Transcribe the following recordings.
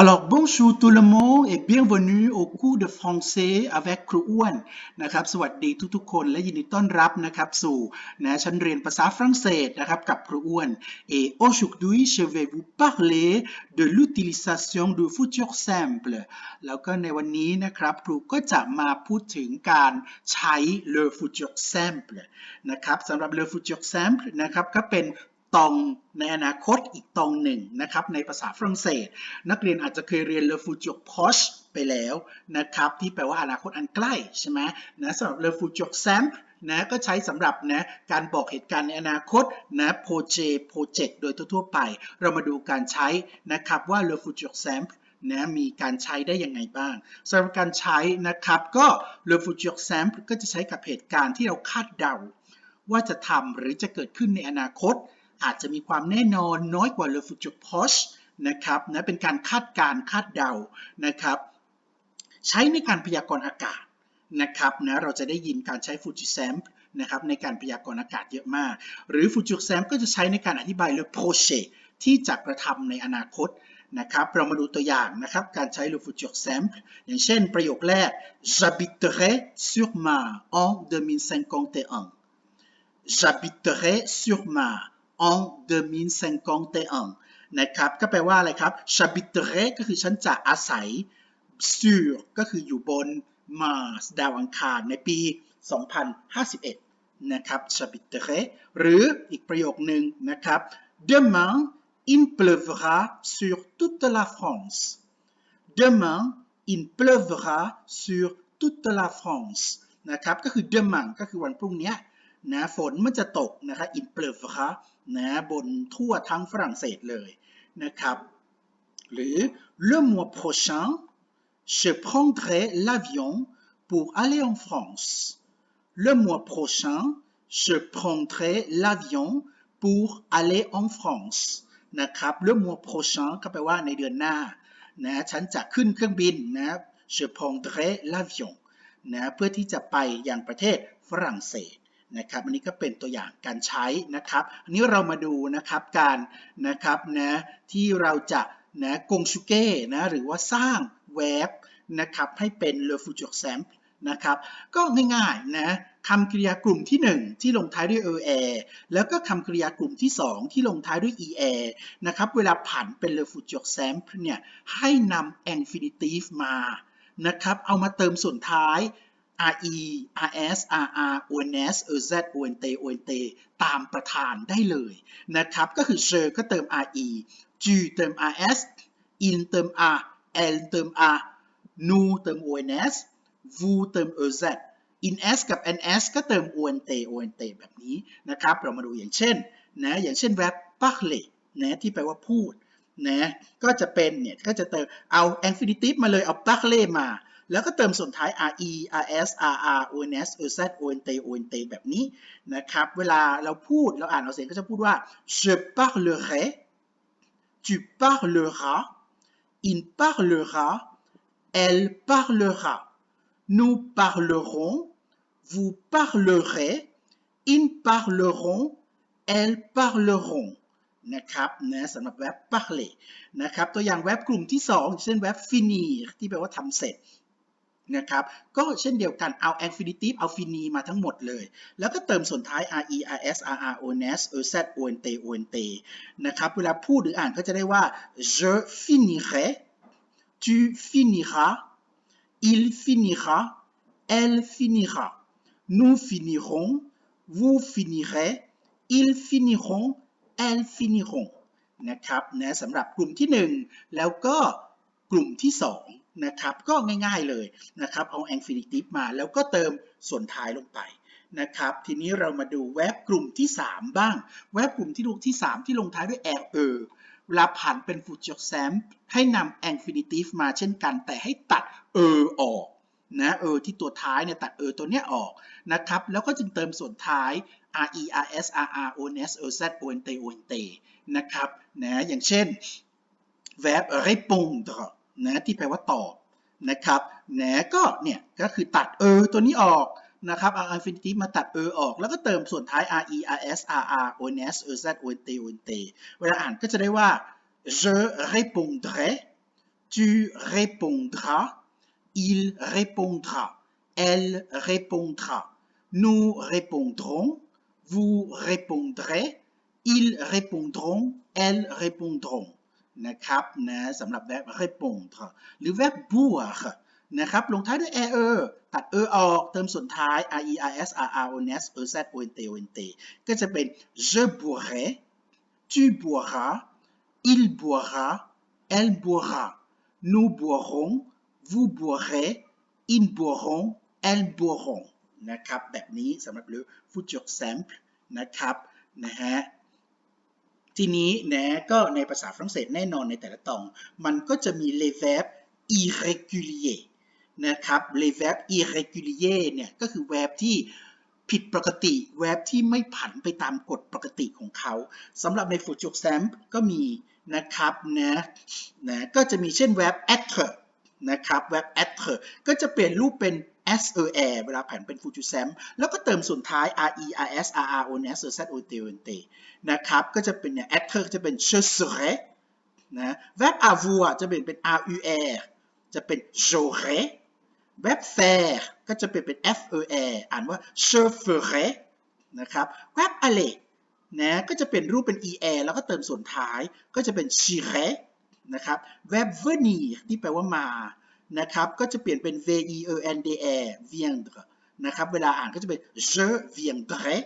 Alors, bonjour tout le monde et bienvenue au cours de français avec ครูอ้วนนะครับ สวัสดีทุกๆ คนและยินดีต้อนรับนะครับสู่นะชั้นเรียนภาษาฝรั่งเศสนะครับกับครูอ้วน et aujourd'hui je vais vous parler de l'utilisation du futur simple แล้วก็ในวันนี้นะครับครูก็จะมาพูดถึงการใช้ le futur simple นะครับสำหรับ le futur simple นะครับก็เป็น ตองในอนาคตอีกตองหนึ่งนะครับในภาษาฝรั่งเศส นักเรียนอาจจะเคยเรียน le futur proche ไปแล้วนะครับที่แปลว่าอนาคตอันใกล้ใช่ไหมนะสำหรับ le futur simple นะก็ใช้สำหรับนะการบอกเหตุการณ์ในอนาคตนะ projet project โดยทั่วๆไป เรามาดูการใช้นะครับว่า le futur simple นะมีการใช้ได้ยังไงบ้างสำหรับการใช้นะครับก็ le futur simple ก็จะใช้กับเหตุการณ์ที่เราคาดเดาว่าจะทำหรือจะเกิดขึ้นในอนาคต อาจจะมีความแน่นอนน้อยกว่า le futur proche นะครับนะเป็นการคาดการคาดเดานะครับ ใช้ในการพยากรณ์อากาศนะครับนะเราจะได้ยินการใช้ futur simple นะครับในการพยากรณ์อากาศเยอะมาก หรือ futur simple ก็จะใช้ในการอธิบาย le projet ที่จะกระทำในอนาคตนะครับเรามาดูตัวอย่างนะครับ การใช้ le futur simple อย่างเช่นประโยคแรก j'habiterai sur Mars en 2051 j'habiterai sur Mars en 2051นะครับ ก็แปลว่าอะไรครับ j'habiterai ก็คือฉันจะอาศัย sur ก็คืออยู่บน Mars ดาวอังคารในปี 2051 นะครับ j'habiterai หรืออีกประโยคหนึ่งนะครับ demain il pleuvra sur toute la France demain il pleuvra sur toute la France นะครับ ก็คือ demain ก็คือวันพรุ่งนี้นะ ฝนมันจะตกนะครับ il pleuvra นะบนทั่วทั้งฝรั่งเศสเลยนะครับหรือ le mois prochain je prendrai l'avion pour aller en France le mois prochain je prendrai l'avion pour aller en France นะครับ le mois prochain ก็แปลว่าในเดือนหน้านะฉันจะขึ้นเครื่องบินนะ je prendrai l'avion นะเพื่อที่จะไปยังประเทศฝรั่งเศส นะครับอันนี้ก็เป็นตัวอย่างการใช้นะครับ อันนี้เรามาดูนะครับการนะครับนะที่เราจะนะกงชูเก้นะหรือว่าสร้างเว็บนะครับให้เป็น le futur simple นะครับก็ง่ายๆนะคำกริยากลุ่มที่ 1 ที่ลงท้ายด้วย er แล้วก็คำกริยากลุ่มที่ 2 ที่ลงท้ายด้วย er นะครับเวลาผันเป็น le futur simple เนี่ยให้นำ infinitive มานะครับเอามาเติมส่วนท้าย re rs rr ons ez ont ont ตามประธานได้เลยนะครับก็คือ je ก็เติม re tu เติม rs in เติม r l เติม r NU เติม ons VU เติม ez ins กับ ns ก็เติม ont ont แบบนี้นะครับ เรามาดูอย่างเช่นนะอย่างเช่น verb parler นะที่แปลว่าพูดนะก็จะเป็นเนี่ยก็จะเติมเอา infinitive มาเลยเอา parler มา แล้วก็เติมส่วนท้าย re rs rr ons ez ont ont แบบนี้นะครับ เวลาเราพูดเราอ่านเราเสียงก็จะพูดว่า je parlerai tu parleras il parlera elle parlera nous parlerons vous parlerez ils parleront elles parleront นะครับนะสำหรับแว็บ parler นะครับตัวอย่างแว็บกลุ่มที่ 2 เช่นแว็บ finir ที่แปลว่าทำเสร็จ นะครับ ก็เช่นเดียวกันเอา infinitive เอา fini มาทั้งหมดเลย แล้วก็เติมส่วนท้าย re rs rr ons ez ont ont นะครับ เวลาพูดหรืออ่านก็จะได้ว่า je finirai tu finiras il finira elle finira nous finirons vous finirez ils finiront elles finiront นะครับนะสำหรับกลุ่มที่ 1 แล้วก็กลุ่มที่ 2 นะครับ ก็ง่ายๆเลยนะครับ เอา infinitive มาแล้วก็เติมส่วนท้ายลงไปนะครับ ทีนี้เรามาดูแวบกลุ่มที่ 3 บ้าง แวบกลุ่มที่ลูกที่ 3 ที่ลงท้ายด้วย er เวลาผันเป็น future simple ให้นำ infinitive มาเช่นกัน แต่ให้ตัด er อออกนะเออที่ตัวท้ายเนี่ยตัดเออตัวเนี้ยออกนะครับ แล้วก็จึงเติมส่วนท้าย re rs rr ons ez ont ont นะครับนะอย่างเช่น verb répondre นะที่แปลว่าตอบนะครับนะก็เนี่ยก็คือตัดเออตัวนี้ออกนะครับเอา infinitive มาตัดเออออก แล้วก็เติมส่วนท้าย re rs rr ons ez ont ont เวลาอ่านก็จะได้ว่า je répondrai tu répondras il répondra elle répondra nous répondrons vous répondrez ils répondront elles répondront นะครับนะสำหรับ verb répondre หรือ verb boire นะครับลงท้ายด้วย er ตัด er ออกเติมส่วนท้าย r e i s r r o n s e z o n t o n t ก็จะเป็น je boirai tu boiras il boira elle boira nous boirons vous boirez ils boiront elles boiront นะครับแบบนี้สำหรับ le futur simple นะครับนะฮะ ทีนี้นะก็ในภาษาฝรั่งเศสแน่นอนในแต่ละตอง มันก็จะมี les verbes irréguliers นะครับ les verbes irréguliers เนี่ยก็คือ verb ที่ผิดปกติ verb ที่ไม่ผันไปตามกฎปกติของเขาสำหรับใน future simple ก็มีนะครับนะนะก็จะมีเช่น verb être นะครับ verb être ก็จะเปลี่ยนรูปเป็น s e r เวลาผันเป็น future simple แล้วก็เติมส่วนท้าย r e i s r r o n s z o t o n t นะครับ ก็จะเป็นเนี่ย être จะเป็น je serai นะ verb avoir จะเปลี่ยนเป็น r u r จะเป็น j'aurai verb faire ก็จะเปลี่ยนเป็น f e r อ่านว่า je ferai นะครับ verb aller นะก็จะเป็นรูปเป็น er แล้วก็เติมส่วนท้ายก็จะเป็น j'irai นะครับ verb venir ที่แปลว่ามา นะครับ ก็จะเปลี่ยนเป็น v e e n d r viendre นะครับ เวลาอ่านก็จะเป็น je viendrai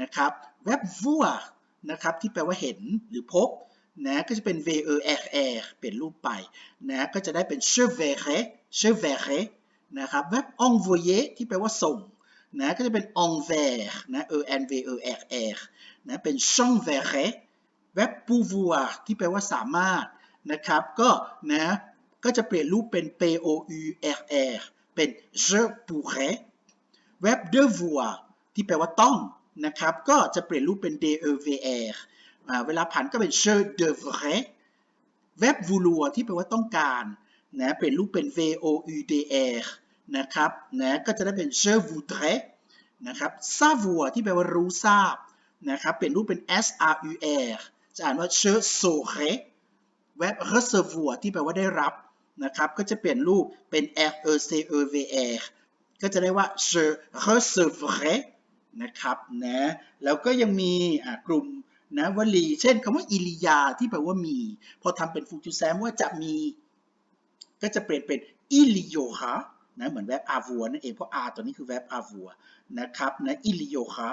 นะครับ verb voir นะครับ ที่แปลว่าเห็นหรือพบนะ ก็จะเป็น v e r r เปลี่ยนรูปไปนะ ก็จะได้เป็น je verrai je verrai นะครับ verb envoyer ที่แปลว่าส่งนะ ก็จะเป็น envers นะ e n v e r r นะ เป็น j'enverrai verb pouvoir ที่แปลว่าสามารถนะครับ ก็นะ ก็จะเปลี่ยนรูปเป็น p o u r r เป็น je pourrais verb devoir ที่แปลว่าต้องนะครับ ก็จะเปลี่ยนรูปเป็น d e v r เวลาผันก็เป็น je devrais verb vouloir ที่แปลว่าต้องการนะเปลี่ยนรูปเป็น v o u d r นะครับนะก็จะได้เป็น je voudrais นะครับ savoir ที่แปลว่ารู้ทราบนะครับเปลี่ยนรูปเป็น s r u r จะอ่านว่า je saurais verb recevoir ที่แปลว่าได้รับ นะครับ ก็จะเปลี่ยนรูปเป็น r e c e v r ก็จะได้ว่า je recevrai นะครับนะแล้วก็ยังมีกลุ่มนะวลี เช่นคำว่าอิริยาที่แปลว่ามี พอทำเป็นฟูจูแซมว่าจะมี ก็จะเปลี่ยนเป็นอิริโยฮะนะเหมือน verb avoir นั่นเองเพราะ r ตัวนี้คือ verb avoir นะครับนะอิริโยฮะ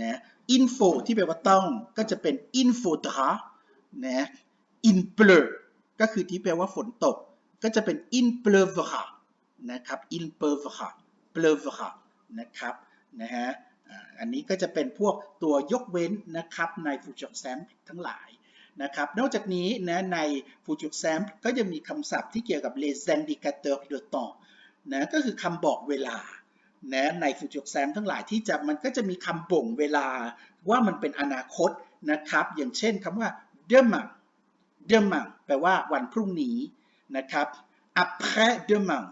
นะ info ที่แปลว่าต้องก็จะเป็น infodra นะ in pleu ก็คือที่แปลว่าฝนตก ก็จะเป็น in p l e v r a นะครับ in p l e v r a p l e v r a นะครับนะฮะอันนี้ก็จะเป็นพวกตัวยกเว้นนะครับใน future sample ทั้งหลายนะครับนอกจากนี้นะใน future sample ก็จะมีคำศัพท์ที่เกี่ยวกับ les indicateurs de temps นะก็คือคำบอกเวลานะใน future sample ทั้งหลายที่จะมันก็จะมีคำบ่งเวลาว่ามันเป็นอนาคตนะครับ อย่างเช่นคำว่า demain demain แปลว่าวันพรุ่งนี้ นะครับ après demain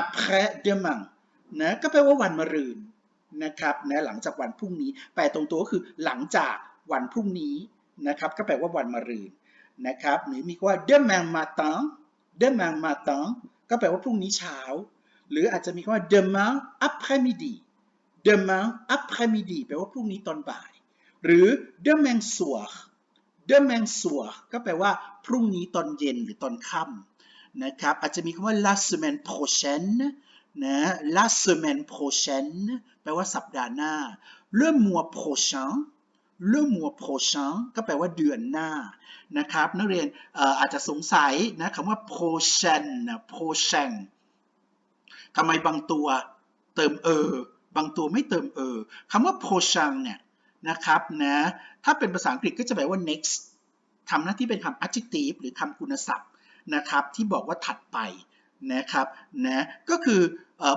après demain นะก็แปลว่าวันมะรืนนะครับนะหลังจากวันพรุ่งนี้แปลตรงตัวก็คือหลังจากวันพรุ่งนี้นะครับก็แปลว่าวันมะรืนนะครับหรือมีคำว่า demain matin demain matin ก็แปลว่าพรุ่งนี้เช้า หรืออาจจะมีคำว่า demain après midi demain après midi แปลว่าพรุ่งนี้ตอนบ่าย หรือ demain soir demain soir ก็แปลว่าพรุ่งนี้ตอนเย็นหรือตอนค่ำ นะครับ อาจจะมีคำว่า la semaine prochaine นะ la semaine prochaine แปลว่าสัปดาห์หน้า le mois prochain le mois prochain ก็แปลว่าเดือนหน้านะครับ นักเรียนอาจจะสงสัยนะคำว่า prochain prochain ทำไมบางตัวเติมเออบางตัวไม่เติมเออคำว่า prochain เนี่ยนะครับนะถ้าเป็นภาษาอังกฤษก็จะแปลว่า next ทำหน้าที่เป็นคำ adjective หรือคำคุณศัพท์ นะครับที่บอกว่าถัดไปนะครับนะก็คือ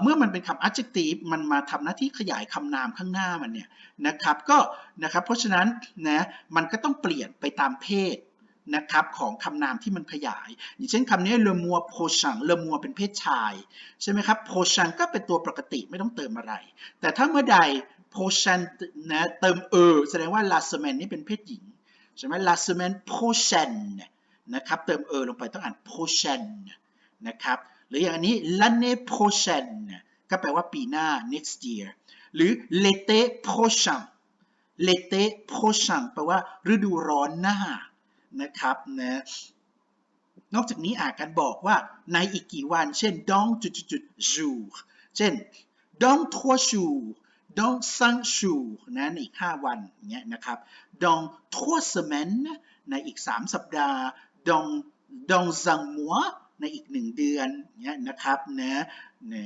เมื่อมันเป็นคำ adjective มันมาทำหน้าที่ขยายคำนามข้างหน้ามันเนี่ยนะครับก็นะครับเพราะฉะนั้นนะมันก็ต้องเปลี่ยนไปตามเพศนะครับของคำนามที่มันขยาย อย่างเช่นคำนี้เลมัวโพชังเลมัวเป็นเพศชาย ใช่ไหมครับโพชังก็เป็นตัวปกติไม่ต้องเติมอะไร แต่ถ้าเมื่อใดโพชันนะเติมเออแสดงว่าลาสเมนนี่เป็นเพศหญิงใช่ไหมลาสเมนโพชันน นะครับเติมเออลงไปต้องอ่าน prochain นะครับหรืออย่างอันนี้ l'année prochaine ก็แปลว่าปีหน้า next year หรือ l'été prochain l'été prochain แปลว่าฤดูร้อนหน้านะครับนะนอกจากนี้อาจกันบอกว่าในอีกกี่วัน เช่น dans จุดจุดจุด jour เช่น dans trois jours dans cinq jours นะในอีก 5 วันเงี้ยนะครับ dans trois semaines ในอีก 3 สัปดาห์ ดองดองสังมัวในอีกหนึ่งเดือนเนี่ยนะครับนะนะ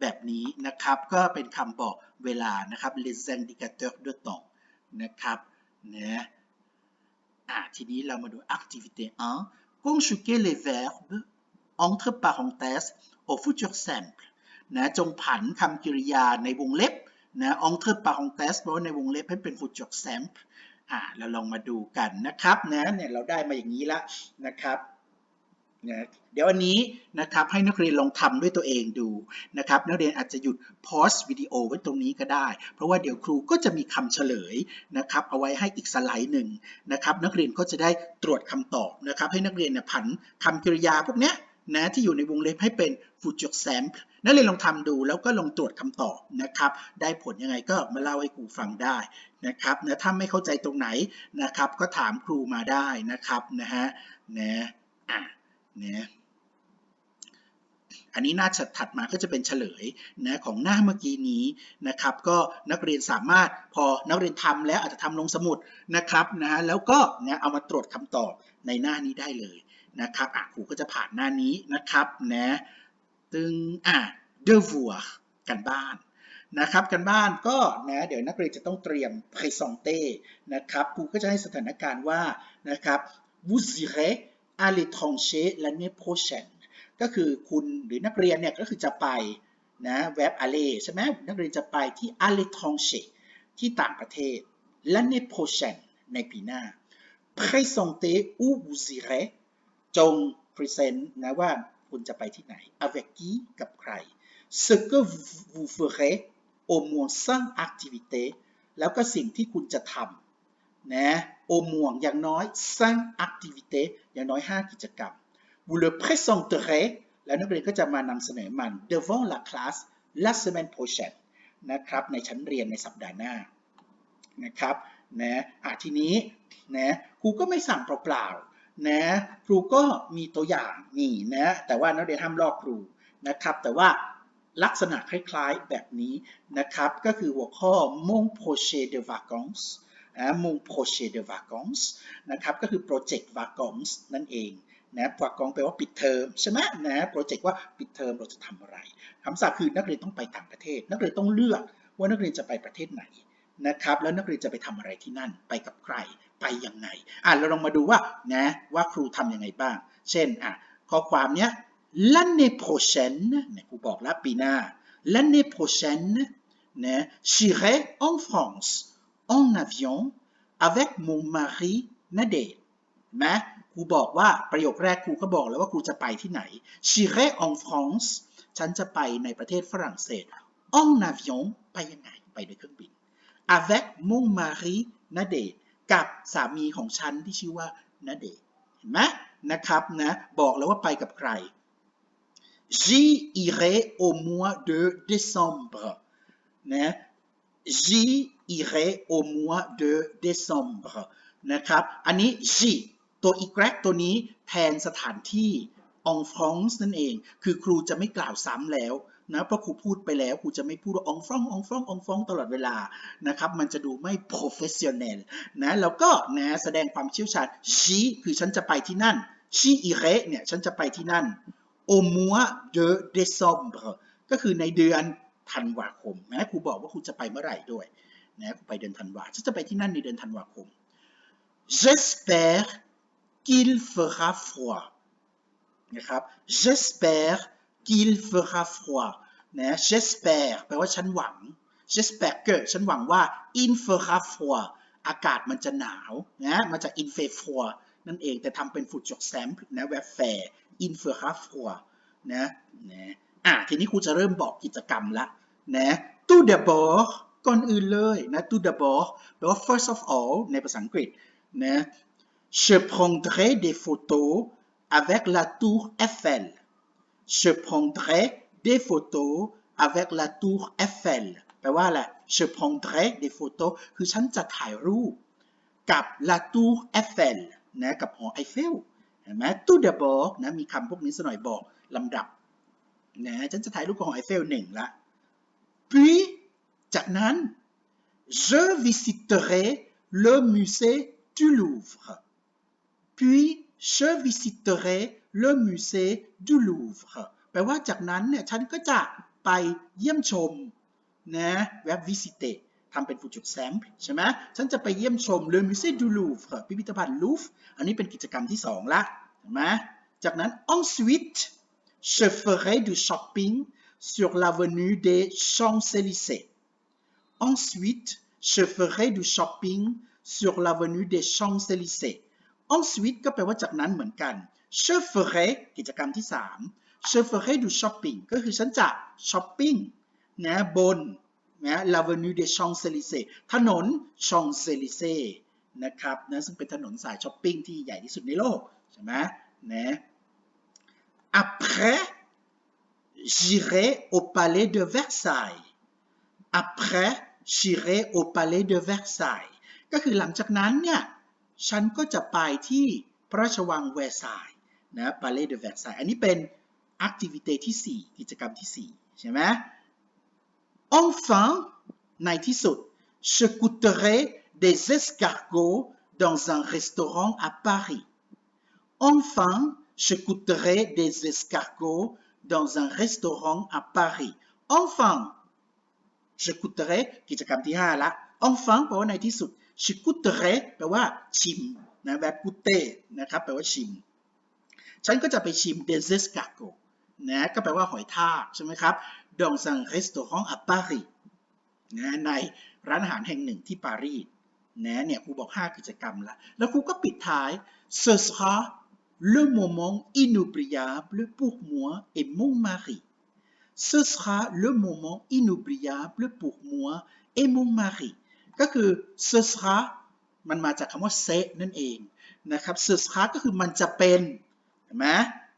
แบบนี้นะครับก็เป็นคำบอกเวลานะครับ les indicateurs de temps นะครับนะอะทีนี้เรามาดู activité 1 conjuguer les verbes entre parenthèses au futur simple นะจงผันคำกริยาในวงเล็บนะ entre parenthèses แปลว่าในวงเล็บให้เป็น futur simple อ่าเราลองมาดูกันนะครับนะเนี่ยเราได้มาอย่างนี้แล้วนะครับนะเดี๋ยวอันนี้นะครับให้นักเรียนลองทำด้วยตัวเองดูนะครับ นักเรียนอาจจะหยุดพอสวิดีโอไว้ตรงนี้ก็ได้ เพราะว่าเดี๋ยวครูก็จะมีคำเฉลยนะครับเอาไว้ให้อีกสไลด์หนึ่งนะครับนักเรียนก็จะได้ตรวจคำตอบนะครับ ให้นักเรียนเนี่ยผันคำกริยาพวกเนี้ย นะที่อยู่ในวงเล็บให้เป็น future sample นักเรียนลองทำดูแล้วก็ลองตรวจคำตอบนะครับ ได้ผลยังไงก็มาเล่าให้ครูฟังได้นะครับนะถ้าไม่เข้าใจตรงไหนนะครับ ก็ถามครูมาได้นะครับนะฮะนะอะนะอันนี้หน้าถัดมาก็จะเป็นเฉลยนะของหน้าเมื่อกี้นี้นะครับก็นักเรียนสามารถพอนักเรียนทำแล้วอาจจะทำลงสมุดนะครับนะฮะแล้วก็นะเอามาตรวจคำตอบในหน้านี้ได้เลย นะครับอะครูก็จะผ่านหน้านี้นะครับนะตึงอะ devoir กันบ้านนะครับกันบ้านก็นะเดี๋ยวนักเรียนจะต้องเตรียม présenter นะครับครูก็จะให้สถานการณ์ว่านะครับ vous irez à l'étranger l'année prochaine ก็คือคุณหรือนักเรียนเนี่ยก็คือจะไปนะเว็บ aller ใช่ไหมนักเรียนจะไปที่ à l'étranger ที่ต่างประเทศ l'année prochaine ในปีหน้า présenter où vous irez จง present นะว่าคุณจะไปที่ไหน avec qui กับใคร ce que vous ferez au moins 5 activités แล้วก็สิ่งที่คุณจะทำนะ au moins อย่างน้อย5 activités อย่างน้อย 5 กิจกรรม vous le présenterez แล้วนักเรียนก็จะมานำเสนอมัน devant la classe la semaine prochaine นะครับในชั้นเรียนในสัปดาห์หน้านะครับนะอะทีนี้นะครูก็ไม่สั่งเปล่าๆ นะครูก็มีตัวอย่างนี่นะแต่ว่านักเรียนห้ามลอกครูนะครับ แต่ว่าลักษณะคล้ายๆแบบนี้นะครับ ก็คือหัวข้อ mon projet de vacances นะ mon projet de vacances นะครับก็คือ project vacances นั่นเองนะวากองแปลว่าปิดเทอมใช่ไหมนะโปรเจกต์ว่าปิดเทอมเราจะทำอะไรคำศัพท์คือนักเรียนต้องไปต่างประเทศ นักเรียนต้องเลือกว่านักเรียนจะไปประเทศไหนนะครับ แล้วนักเรียนจะไปทำอะไรที่นั่น ไปกับใคร ไปยังไงอะเราลองมาดูว่านะว่าครูทำยังไงบ้าง เช่นอะข้อความเนี้ย l'année prochaine เนี่ยครูบอกแล้วปีหน้า l'année prochaine นะ j'irai en France en avion avec mon mari นะเดชไหมครูบอกว่าประโยคแรกครูก็บอกแล้วว่าครูจะไปที่ไหน j'irai en France ฉันจะไปในประเทศฝรั่งเศส en avion ไปยังไง ไปด้วยเครื่องบิน avec mon mari นะเดช กับสามีของฉันที่ชื่อว่านะเดชเห็นไหมนะครับนะบอกแล้วว่าไปกับใคร j'y irai au mois de décembre นะ j'y irai au mois de décembre นะครับอันนี้ j'y ตัว y ตัวนี้แทนสถานที่ en France นั่นเอง คือครูจะไม่กล่าวซ้ำแล้ว นะเพราะครูพูดไปแล้วครูจะไม่พูดว่า en France en France en France ตลอดเวลานะครับมันจะดูไม่ professional นะแล้วก็นะแสดงความเชี่ยวชาญ j'y คือฉันจะไปที่นั่น j'y irai เนี่ยฉันจะไปที่นั่น au mois de décembre ก็คือในเดือนธันวาคมนะครูบอกว่าครูจะไปเมื่อไหร่ด้วยนะครูไปเดือนธันวาฉันจะไปที่นั่นในเดือนธันวาคม j'espère qu'il fera froid นะครับ j'espère qu'il fera froid นะ j'espère แปลว่าฉันหวังเ j'espère กิดฉันหวังว่าอิ il fera ร์ฟัวอากาศมันจะหนาวนะมาจากอินเฟอร์นั่นเองแต่ทำเป็นฝุดจกแซมนะแวฟแฟร์อิ il fera froid นะนะอะทีนี้ครูจะเริ่มบอกกิจกรรมละนะตู้เดบอกก่อนอื่นเลยนะตู้เดบอกแปลว่า first of all ในภาษาอังกฤษนะ je prendrai des photos avec la tour Eiffel je prendrai des photos avec la tour Eiffel แปลว่าอะไร je prendrai des photos คือฉันจะถ่ายรูป กับ la tour Eiffel นะกับหอไอเฟลเห็นไหม tout d'abord นะมีคำพวกนี้สักหน่อยบอกลำดับนะฉันจะถ่ายรูปกับหอไอเฟลหนึ่งละ puis จากนั้น je visiterai le musée du Louvre puis je visiterai le musée du Louvre แปลว่าจากนั้นเนี่ยฉันก็จะไปเยี่ยมชมนะแวบ visiter ทำเป็นฟูจุดแซมใช่ไหมฉันจะไปเยี่ยมชม le musée du Louvre พิพิธภัณฑ์ลูฟอันนี้เป็นกิจกรรมที่สองละเห็นไหมจากนั้น ensuite je ferai du shopping sur l'avenue des Champs-Élysées ensuite je ferai du shopping sur l'avenue des Champs-Élysées ensuite ก็แปลว่าจากนั้นเหมือนกัน je ferai กิจกรรมที่สาม je ferai du shopping ก็คือฉันจะช้อปปิ้งนะบนนะ l'avenue des Champs-Élysées ถนน Champs-Élysées นะครับนะซึ่งเป็นถนนสายช้อปปิ้งที่ใหญ่ที่สุดในโลก ใช่ไหมนะ après j'irai au palais de Versailles après j'irai au palais de Versailles ก็คือหลังจากนั้นเนี่ย ฉันก็จะไปที่พระราชวังแวร์ซาย น์นะ palais de Versailles อันนี้เป็น activité ที่ 4 กิจกรรมที่ 4 ใช่ไหม enfin ในที่สุด je goûterai des escargots dans un restaurant à Paris enfin je goûterai des escargots dans un restaurant à Paris enfin je goûterai กิจกรรมที่ 5 ละ enfin แปลว่าในที่สุด je goûterai แปลว่าชิมนะแบบ goûter นะครับแปลว่าชิม ฉันก็จะไปชิมเดนซิสกาโกนะก็แปลว่าหอยทากใช่ไหมครับดองซังรีสโตของอัปปารีนะในร้านอาหารแห่งหนึ่งที่ปารีสนะเนี่ยครูบอก 5 กิจกรรมละแล้วครูก็ปิดท้าย ce sera le moment inoubliable pour moi et mon mari ce sera le moment inoubliable pour moi et mon mari ก็คือ ce sera มันมาจากคำว่าเซนั่นเองนะครับ ce sera ก็คือมันจะเป็น ห็นไหม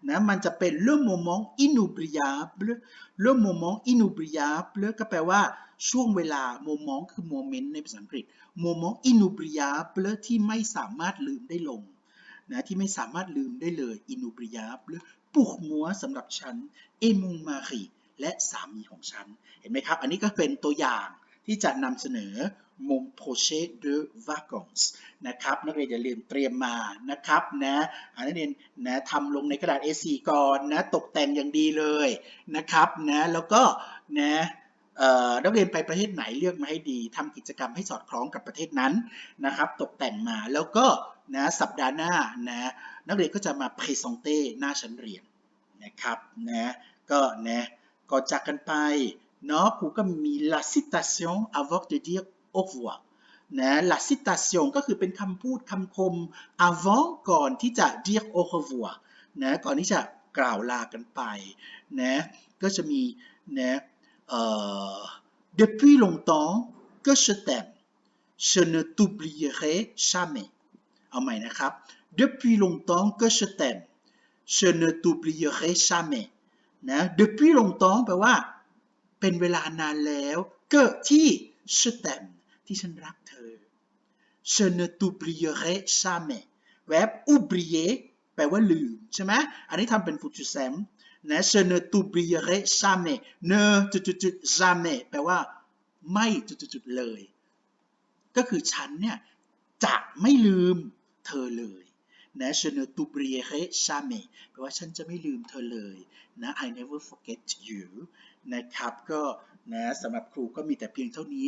นะมันจะเป็น le moment inoubliable le moment inoubliable ก็แปลว่าช่วงเวลา moment คือ moment ในภาษาอังกฤษ moment inoubliable ที่ไม่สามารถลืมได้ลงนะที่ไม่สามารถลืมได้เลย inoubliable pour moi สำหรับฉัน et mon mari และสามีของฉัน เห็นไหมครับ อันนี้ก็เป็นตัวอย่างที่จะนำเสนอ mon projet de vacances นะครับนักเรียนอย่าลืมเตรียมมานะครับนะนักเรียนนะทำลงในกระดาษ A4 ก่อนนะตกแต่งอย่างดีเลยนะครับนะแล้วก็นะนักเรียนไปประเทศไหนเลือกมาให้ดีทำกิจกรรมให้สอดคล้องกับประเทศนั้นนะครับ ตกแต่งมาแล้วก็นะสัปดาห์หน้านะนักเรียนก็จะมาพรีเซนเต้หน้าชั้นเรียนนะครับนะก็นะก่อนจากกันไปเนาะครูก็มี la citation avant de dire au revoir นะ la citation ก็คือเป็นคำพูดคำคม avant ก่อนที่จะ dire au revoir นะก่อนที่จะกล่าวลากันไปนะก็จะมีนะเอ่อ depuis longtemps que je t'aime je ne t'oublierai jamais เอาใหม่นะครับ depuis longtemps que je t'aime je ne t'oublierai jamais นะ depuis longtemps แปลว่า เป็นเวลานานแล้วก็ที่ je t'aime ที่ฉันรักเธอ je ne t'oublierai jamais แวบ oublier แปลว่าลืมใช่ไหมอันนี้ทำเป็นฟูจูแซมนะ je ne t'oublierai jamais ne จุดๆ jamais แปลว่าไม่จุดๆเลย ก็คือฉันเนี่ยจะไม่ลืมเธอเลยนะ je ne t'oublierai jamais แปลว่าฉันจะไม่ลืมเธอเลยนะ I never forget you นะครับ ก็นะสำหรับครูก็มีแต่เพียงเท่านี้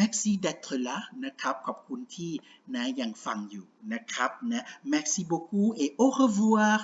Merci d'être là นะครับ ขอบคุณที่นะยังฟังอยู่นะครับนะ Merci beaucoup et au revoir